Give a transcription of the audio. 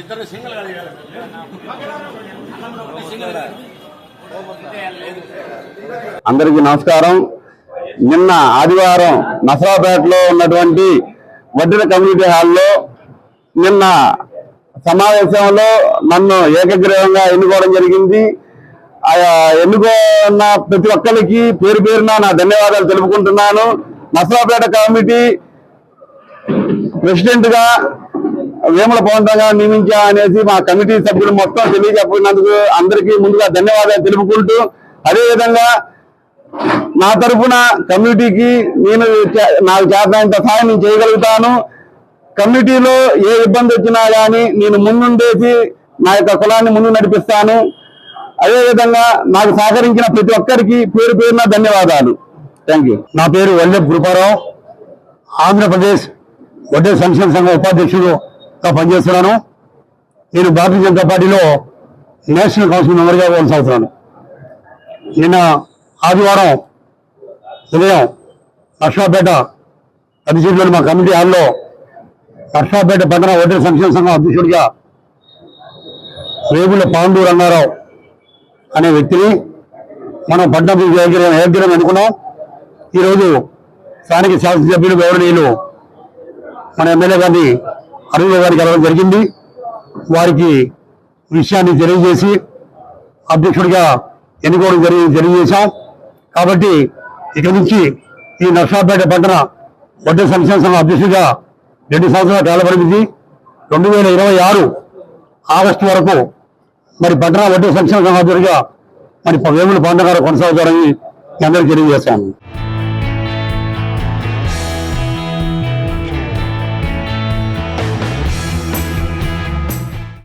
ఇద్దరు సింగిల్ అందరికీ నమస్కారం. నిన్న ఆదివారం నసరాపేటలో ఉన్నటువంటి వడ్డీల కమ్యూనిటీ హాల్లో నిన్న సమావేశంలో నన్ను ఏకగ్రీవంగా ఎన్నుకోవడం జరిగింది. ఆ ఎన్నుకున్న ప్రతి ఒక్కరికి పేరు పేరున నా ధన్యవాదాలు తెలుపుకుంటున్నాను. నసరాపేట కమిటీ ప్రెసిడెంట్గా వేముల పవన్ గారు నియమించా అనేసి మా కమిటీ సభ్యులు మొత్తం తెలియజెప్పినందుకు అందరికీ ముందుగా ధన్యవాదాలు తెలుపుకుంటూ అదేవిధంగా నా తరఫున కమ్యూనిటీకి నేను నాకు చేతనంత సహాయం నేను చేయగలుగుతాను. కమ్యూనిటీలో ఏ ఇబ్బంది వచ్చినా కానీ నేను ముందుండేసి నా యొక్క కులాన్ని ముందు నడిపిస్తాను. అదేవిధంగా నాకు సహకరించిన ప్రతి ఒక్కరికి పేరు పేరున ధన్యవాదాలు. థ్యాంక్ యూ నా పేరు వల్లెప్ కృపారావు ఆంధ్రప్రదేశ్ వడ్డే సంక్షేమ సంఘం ఉపాధ్యక్షుడుగా పనిచేస్తున్నాను. నేను భారతీయ జనతా పార్టీలో నేషనల్ కౌన్సిల్ మెంబర్గా కొనసాగుతున్నాను. నిన్న ఆదివారం ఉదయం నర్సాపేట అధ్యక్షుడిలోని మా కమిటీ హాల్లో నర్సాపేట పట్టణ వడ్డే సంక్షేమ సంఘం అధ్యక్షుడిగా రేగుల పాండు రంగారావు అనే వ్యక్తిని మనం పట్టణ ఏకగ్రీవం ఏకగ్రీవం అనుకున్నాం. ఈరోజు స్థానిక శాసనసభ్యులు గౌరవనీయులు మన ఎమ్మెల్యే గారిని అరవింద గారికి వెళ్ళడం జరిగింది. వారికి విషయాన్ని తెలియజేసి అధ్యక్షుడిగా ఎన్నుకోవడం జరిగి తెలియజేశాం. కాబట్టి ఇక నుంచి ఈ నర్సాపేట పట్టణ వడ్డీ సంక్షేమ సంఘం అధ్యక్షుడిగా రెండు సంవత్సరాల కాల పరిమితి రెండు వేల ఇరవై ఆరు ఆగస్టు వరకు మరి పట్టణ వడ్డీ సంక్షేమ సంఘం అధ్యక్షుడిగా మరి వేముల పండుగ కొనసాగుతారని అందరికీ తెలియజేశాను.